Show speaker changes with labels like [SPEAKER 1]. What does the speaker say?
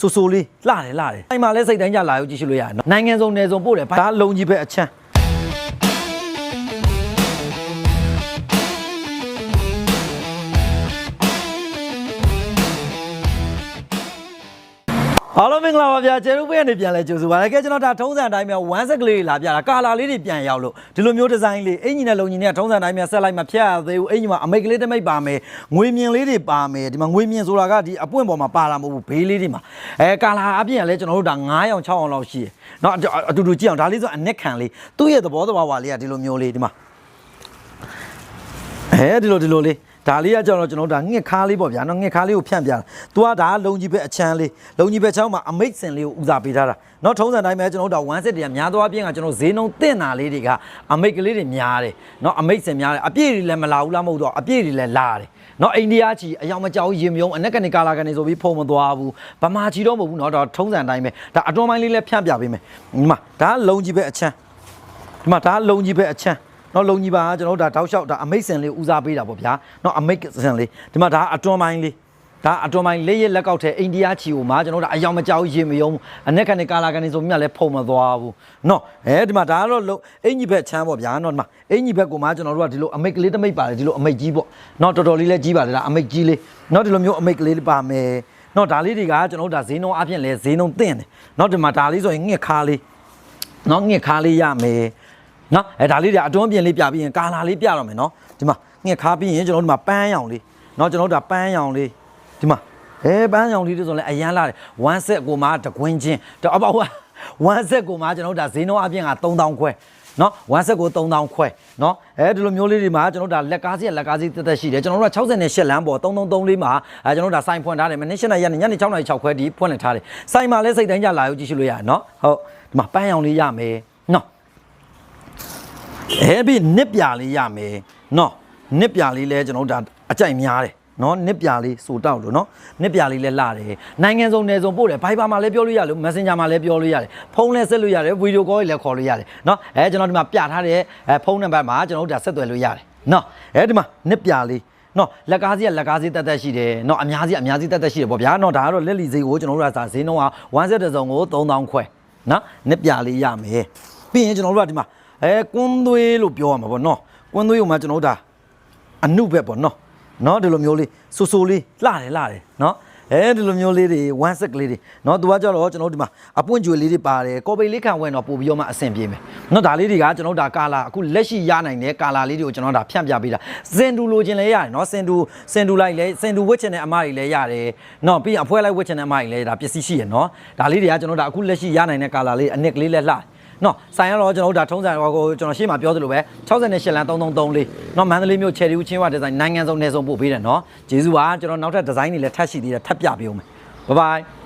[SPEAKER 1] ဆူဆူလေးလှတယ်လှတယ်အဲ့မှာလဲစိတ်တိုင်းကြလာရုပ်ကြည့်ရှုလို့ရတယ်နော်နိုင်ငံစုံနယ်စုံပို့တယ်ဒါလုံကြီးပဲအချမ်း အားလုံးမင်္ဂလာပါဗျာကျေရုပ်ပဲနေပြန်လဲကြိုဆိုပါရခဲ့ကျွန်တော်ဒါထုံးစံအတိုင်းပဲဝမ်းစက်ကလေးလာပြတာကာလာလေးတွေပြန်ရောက်လို့ဒီလိုမျိုးဒီဇိုင်းလေးအင်ကြီးနဲ့လုံကြီးနဲ့ထုံးစံအတိုင်းပဲဆက်လိုက်မှဖျက်ရသေးဘူးအင်ကြီးမှာအမိတ်ကလေးတစ်မိတ်ပါမယ်ငွေမြင်လေးတွေပါမယ်ဒီမှာငွေမြင်ဆိုတာကဒီအပွင့်ပေါ်မှာပါလာမဟုတ်ဘူးဘေးလေးတွေမှာအဲကာလာအပြင်ကလဲကျွန်တော်တို့ဒါ9ရောင်6ရောင်လောက်ရှိတယ်နော်အတူတူကြည့်အောင်ဒါလေးဆိုအနက်ခံလေးသူ့ရဲ့သဘောသဘာဝလေးကဒီလိုမျိုးလေးဒီမှာအဲဒီလိုဒီလိုလေး ဒါလေးကကြောင့်တော့ကျွန်တော်တို့ဒါငှက်ခါလေးပေါ့ဗျာနော်ငှက်ခါလေးကိုဖြန့်ပြတာ။ तू ကဒါကလုံကြီးပဲအချမ်းလေးလုံကြီးပဲချောင်းမှာအမိတ်စင်လေးကိုဦးစားပေးထားတာ။နော်ထုံးစံတိုင်းပဲကျွန်တော်တို့ဒါ1 set တွေကများသောအားဖြင့်ကကျွန်တော်ဈေးနှုန်းတင့်တာလေးတွေကအမိတ်ကလေးတွေများတယ်။နော်အမိတ်စင်များတယ်အပြည့်တွေလည်းမလာဘူးလားမဟုတ်တော့အပြည့်တွေလည်းလာတယ်။နော်အိန္ဒိယချီအယောင်မကြောက်ရင်မြုံအနက်ကနေကာလာကနေဆိုပြီးဖုံမသွားဘူး။ဗမာချီတော့မဟုတ်ဘူးနော်ဒါထုံးစံတိုင်းပဲဒါအတွန်းပိုင်းလေးလည်းဖြန့်ပြပေးမယ်။ဒီမှာဒါကလုံကြီးပဲအချမ်းဒီမှာဒါကလုံကြီးပဲအချမ်း နော်လုံကြီးပါကျွန်တော်တို့ဒါတောက်လျှောက်ဒါအမိတ်စင်လေးဦးစားပေးတာပေါ့ဗျာနော်အမိတ်စင်လေးဒီမှာဒါအတွန်းပိုင်းလေးဒါအတွန်းပိုင်းလေးရက်လက်ကောက်ထဲအိန္ဒိယချီကိုမှာကျွန်တော်တို့အယောင်မကြောက်ရေမယုံအနက်ကနေကာလာကနေဆိုမြတ်လဲဖုံမသွားဘူးနော်အဲဒီမှာဒါကတော့လုံအင်ကြီးဘက်ချမ်းပေါ့ဗျာနော်ဒီမှာအင်ကြီးဘက်ကိုမှာကျွန်တော်တို့ကဒီလိုအမိတ်ကလေးတစ်မိတ်ပါတယ်ဒီလိုအမိတ်ကြီးပေါ့နော်တော်တော်လေးလဲကြီးပါတယ်ဒါအမိတ်ကြီးလေးနော်ဒီလိုမျိုးအမိတ်ကလေးပါမယ်နော်ဒါလေးတွေကကျွန်တော်တို့ဒါဈေးနှုန်းအပြင်လဲဈေးနှုန်းတင့်တယ်နော်ဒီမှာဒါလေးဆိုရင်ငှက်ခါလေးနော်ငှက်ခါလေးရမယ် နော်အဲဒါလေးတွေအတွန်းပြင်လေးပြပြီးရင်ကာလာလေးပြတော့မယ်နော်ဒီမှာငှက်ခါပြီးရင်ကျွန်တော်တို့ဒီမှာပန်းရောင်လေးနော်ကျွန်တော်တို့ဒါပန်းရောင်လေးဒီမှာအဲပန်းရောင်လေးတွေဆိုလဲအရန်လာတယ်1 set ကိုမှတကွင်းချင်းတော့အပေါ့ဟို1 set ကိုမှကျွန်တော်တို့ဒါဈေးနှုန်းအပြင်က3000ခွဲနော်1 set ကို3000ခွဲနော်အဲဒီလိုမျိုးလေးတွေမှာကျွန်တော်တို့ဒါလက်ကားစီကလက်ကားစီတက်တက်ရှိတယ်ကျွန်တော်တို့က68လမ်းပေါ်3334လေးမှာအဲကျွန်တော်တို့ဒါစိုင်ဖွင့်ထားတယ်မနေ့၈ရက်နေ့ညနေ6နာရီ6ခွဲဒီဖွင့်လှစ်ထားတယ်စိုင်မှာလဲစိတ်တိုင်းကြလာရုပ်ကြည့်ရှုလို့ရတယ်နော်ဟုတ်ဒီမှာပန်းရောင်လေးရမယ် နော်အဲပြီးနစ်ပြာလေးရမယ်နော်နစ်ပြာလေးလဲကျွန်တော်တို့ဒါအကြိုက်များတယ်နော်နစ်ပြာလေးစူတောက်လို့နော်နစ်ပြာလေးလဲလာတယ်နိုင်ငံစုံနယ်စုံပို့တယ် Viber မှာလည်းပြောလို့ရတယ်လို့ Messenger မှာလည်းပြောလို့ရတယ်ဖုန်းလည်းဆက်လို့ရတယ်ဗီဒီယိုကောလည်းခေါ်လို့ရတယ်နော်အဲကျွန်တော်ဒီမှာပြထားတဲ့အဲဖုန်းနံပါတ်မှာကျွန်တော်တို့ဒါဆက်သွယ်လို့ရတယ်နော်အဲဒီမှာနစ်ပြာလေးနော်လက်ကားစီကလက်ကားစီတက်တက်ရှိတယ်နော်အများကြီးအများကြီးတက်တက်ရှိတယ်ပေါ့ဗျာနော်ဒါကတော့လက်လီဈေးကိုကျွန်တော်တို့ကစာဈေးနှုန်းက1 set တစ်စုံကို3000ခွဲနော်နစ်ပြာလေးရမယ်ပြီးရင်ကျွန်တော်တို့ကဒီမှာ အဲကွန်းသွေးလို့ပြောရမှာပေါ့နော်ကွန်းသွေးကိုမှကျွန်တော်တို့ဒါအနုဘက်ပေါ့နော်နော်ဒီလိုမျိုးလေးဆူဆူလေးလှတယ်လှတယ်နော်အဲဒီလိုမျိုးလေးတွေ one set ကလေးတွေနော်သူကကြတော့ကျွန်တော်တို့ဒီမှာအပွင့်ကြွေလေးတွေပါတယ်ကော်ပိတ်လေးခံဝင်တော့ပို့ပြီးတော့မှအဆင်ပြေမယ်နော်ဒါလေးတွေကကျွန်တော်တို့ဒါကာလာအခုလက်ရှိရနိုင်တဲ့ကာလာလေးတွေကိုကျွန်တော်တို့ဒါဖြန့်ပြပေးတာစင်တူလိုချင်လဲရတယ်နော်စင်တူစင်တူလိုက်လဲစင်တူဝတ်ချင်တဲ့အမတွေလည်းရတယ်နော်ပြီးရင်အဖွဲလိုက်ဝတ်ချင်တဲ့အမတွေလည်းဒါပစ္စည်းရှိရနော်ဒါလေးတွေကကျွန်တော်တို့ဒါအခုလက်ရှိရနိုင်တဲ့ကာလာလေးအနစ်ကလေးလည်းလှတယ် နော်ဆိုင်ကတော့ကျွန်တော်တို့ဒါထုံးစံဟိုကိုကျွန်တော်ရှေ့မှာပြောသလိုပဲ68လမ်း3334နော်မန္တလေးမြို့ချယ်ရီဦးချင်းဝဒီဇိုင်းနိုင်ငံစုံနယ်စုံပို့ပေးတယ်နော်ဂျေဇူးပါကျွန်တော်နောက်ထပ်ဒီဇိုင်းတွေလည်းထပ်ရှိသေးတယ်ထပ်ပြပေးအောင်မယ်ဘိုင်ဘိုင်